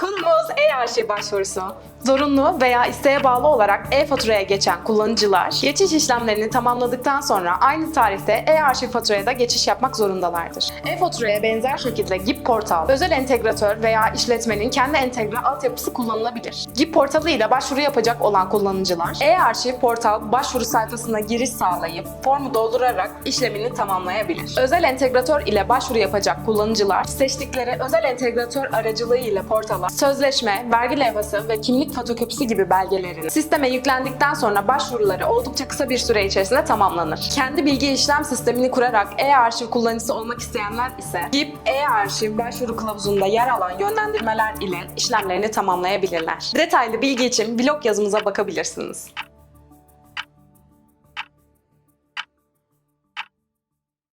Konumuz e-arşiv başvurusu. Zorunlu veya isteğe bağlı olarak e-faturaya geçen kullanıcılar geçiş işlemlerini tamamladıktan sonra aynı tarihte e-arşiv faturaya da geçiş yapmak zorundalardır. E-faturaya benzer şekilde GİP portal, özel entegratör veya işletmenin kendi entegre altyapısı kullanılabilir. GİP portalı ile başvuru yapacak olan kullanıcılar e-arşiv portal başvuru sayfasına giriş sağlayıp formu doldurarak işlemini tamamlayabilir. Özel entegratör ile başvuru yapacak kullanıcılar seçtikleri özel entegratör aracılığı ile portala sözleşme, vergi levhası ve kimlik fotokopisi gibi belgelerin sisteme yüklendikten sonra başvuruları oldukça kısa bir süre içerisinde tamamlanır. Kendi bilgi işlem sistemini kurarak e-arşiv kullanıcısı olmak isteyenler ise GİP e-arşiv başvuru kılavuzunda yer alan yönlendirmeler ile işlemlerini tamamlayabilirler. Detaylı bilgi için blog yazımıza bakabilirsiniz.